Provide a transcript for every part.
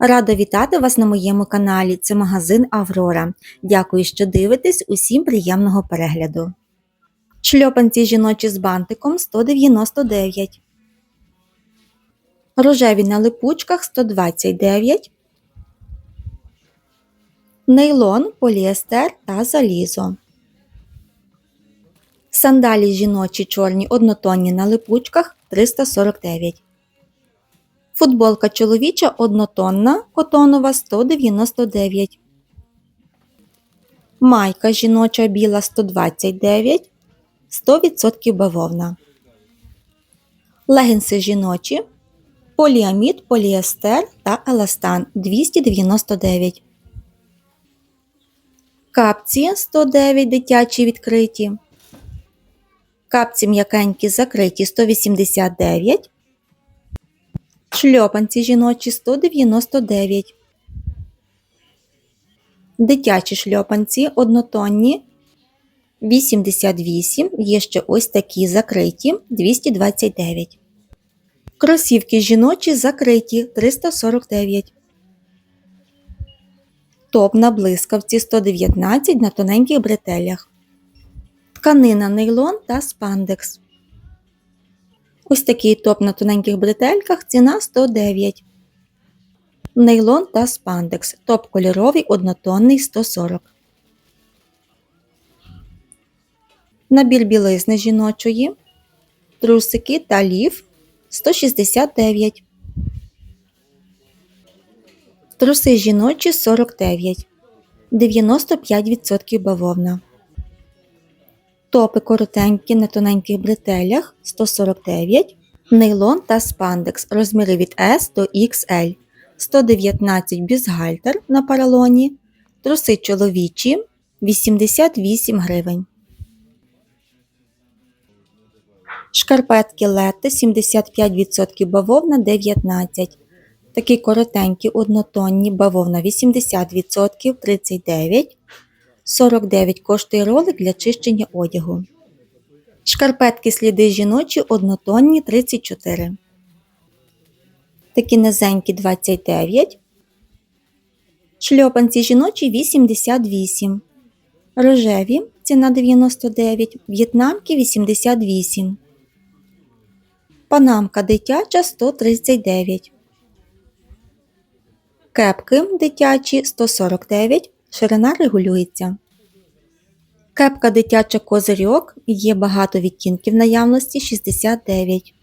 Рада вітати вас на моєму каналі. Це магазин Аврора. Дякую, що дивитесь. Усім приємного перегляду. Шльопанці жіночі з бантиком 199. Рожеві на липучках 129. Нейлон, поліестер та залізо. Сандалі жіночі чорні однотонні на липучках 349. Футболка чоловіча однотонна, котонова 199. Майка жіноча біла 129, 100% бавовна. Легінси жіночі, поліамід, поліестер та еластан 299. Капці 109 дитячі відкриті. Капці м'якенькі закриті 189. Шльопанці жіночі 199. Дитячі шльопанці однотонні 88. Є ще ось такі закриті 229. Кросівки жіночі закриті 349. Топ на блискавці 119 на тоненьких бретелях. Тканина нейлон та спандекс. Ось такий топ на тоненьких бретельках ціна 109. Нейлон та спандекс. Топ кольоровий однотонний 140. Набір білизни жіночої. Трусики та лів 169. Труси жіночі 49. 95% бавовна. Топи коротенькі на тоненьких бретелях 149, нейлон та спандекс розміри від S до XL, 119 бюстгальтер на паралоні, труси чоловічі 88 гривень. Шкарпетки лети 75% бавовна 19. Такі коротенькі однотонні бавовна 80% 39. 49 коштує ролик для чищення одягу. Шкарпетки сліди жіночі однотонні 34. Такі низенькі 29. Шльопанці жіночі 88. Рожеві ціна 99. В'єтнамки 88. Панамка дитяча 139. Кепки дитячі 149. Ширина регулюється. Кепка дитяча козирьок є багато відтінків наявності 69.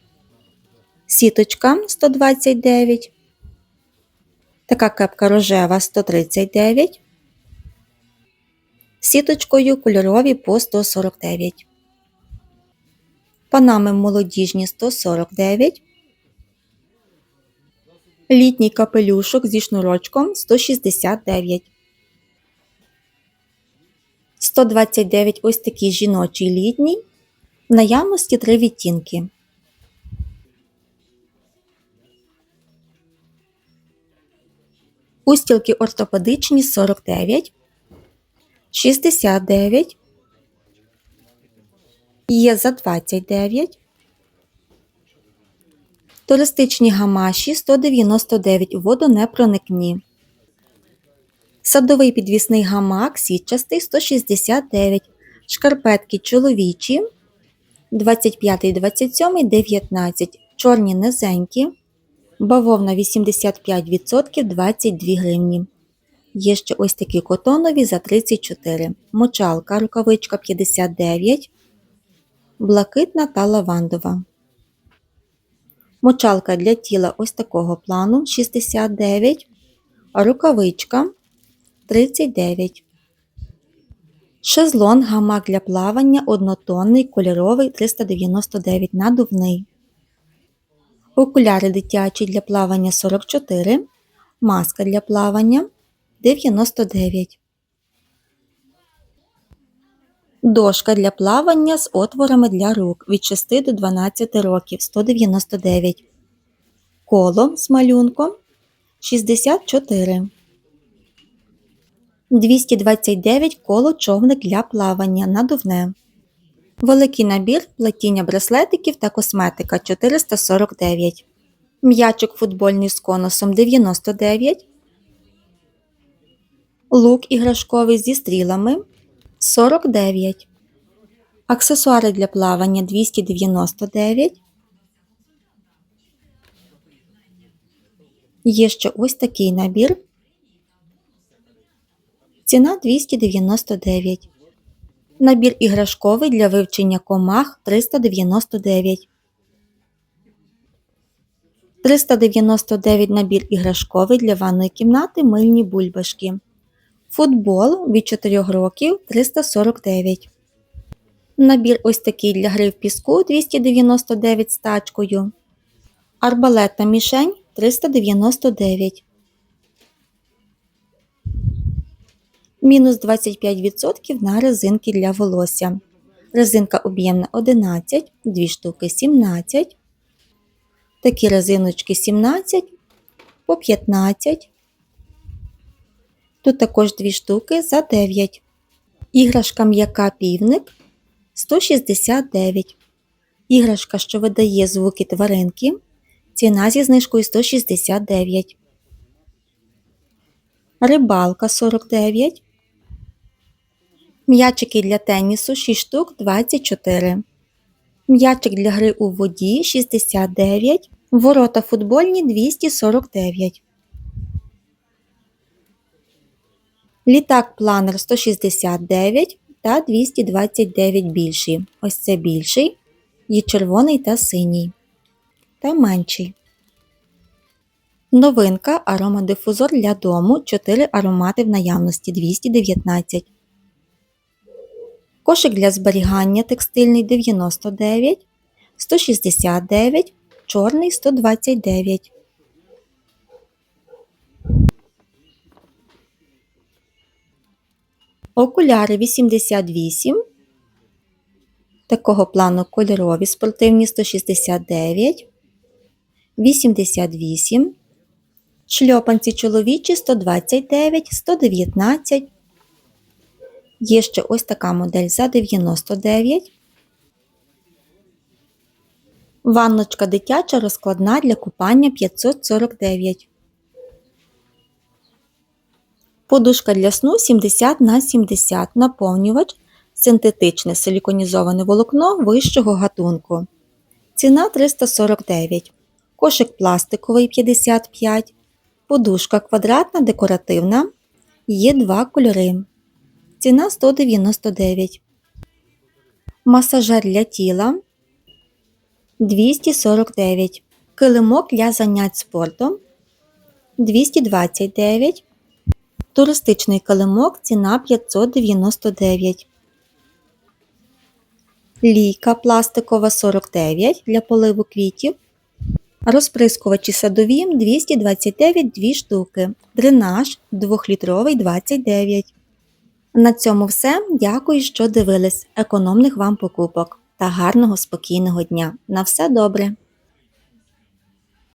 Сіточка 129. Така кепка рожева 139. Сіточкою кольорові по 149. Панами молодіжні 149. Літній капелюшок зі шнурочком 169. 129 ось такий жіночий літній. В наявності три відтінки. Устілки ортопедичні 49, 69, є за 29, туристичні гамаші 199 водонепроникні. Садовий підвісний гамак сітчастий 169, шкарпетки чоловічі 25, 27, 19, чорні низенькі, бавовна 85% 22 гривні. Є ще ось такі котонові за 34, мочалка, рукавичка 59, блакитна та лавандова. Мочалка для тіла ось такого плану 69, рукавичка 39. Шезлонг гамак для плавання однотонний кольоровий 399 надувний. Окуляри дитячі для плавання 44. Маска для плавання 99. Дошка для плавання з отворами для рук від 6 до 12 років 199. Коло з малюнком 64. 229 коло човник для плавання надувне. Великий набір плетіння браслетиків та косметика 449. М'ячик футбольний з конусом 99. Лук іграшковий зі стрілами 49. Аксесуари для плавання 299. Є ще ось такий набір. Ціна 299. Набір іграшковий для вивчення комах 399. 399 набір іграшковий для ванної кімнати мильні бульбашки. Футбол від 4 років 349. Набір ось такий для гри в піску 299 з тачкою. Арбалетна мішень 399. Мінус 25% на резинки для волосся. Резинка об'ємна 11, 2 штуки 17. Такі резиночки 17 по 15. Тут також 2 штуки за 9. Іграшка м'яка півник 169. Іграшка, що видає звуки тваринки. Ціна зі знижкою 169. Рибалка 49. М'ячики для тенісу 6 штук 24. М'ячик для гри у воді 69. Ворота футбольні 249. Літак планер 169 та 229 більший. Ось це більший. Є червоний та синій. Та менший. Новинка аромадифузор для дому 4 аромати в наявності 219. Кошик для зберігання текстильний 99, 169, чорний 129. Окуляри 88. Такого плану кольорові спортивні 169, 88. Шльопанці чоловічі 129, 119. Є ще ось така модель за 99. Ванночка дитяча розкладна для купання 549. Подушка для сну 70 на 70 наповнювач синтетичне силіконізоване волокно вищого гатунку. Ціна 349. Кошик пластиковий 55. Подушка квадратна декоративна. Є два кольори. Ціна 199. Масажер для тіла 249. Килимок для занять спортом 229. Туристичний килимок ціна 599. Лійка пластикова 49 для поливу квітів. Розприскувачі садові 229 2 штуки. Дренаж 2-літровий 29. На цьому все. Дякую, що дивились. Економних вам покупок та гарного спокійного дня. На все добре!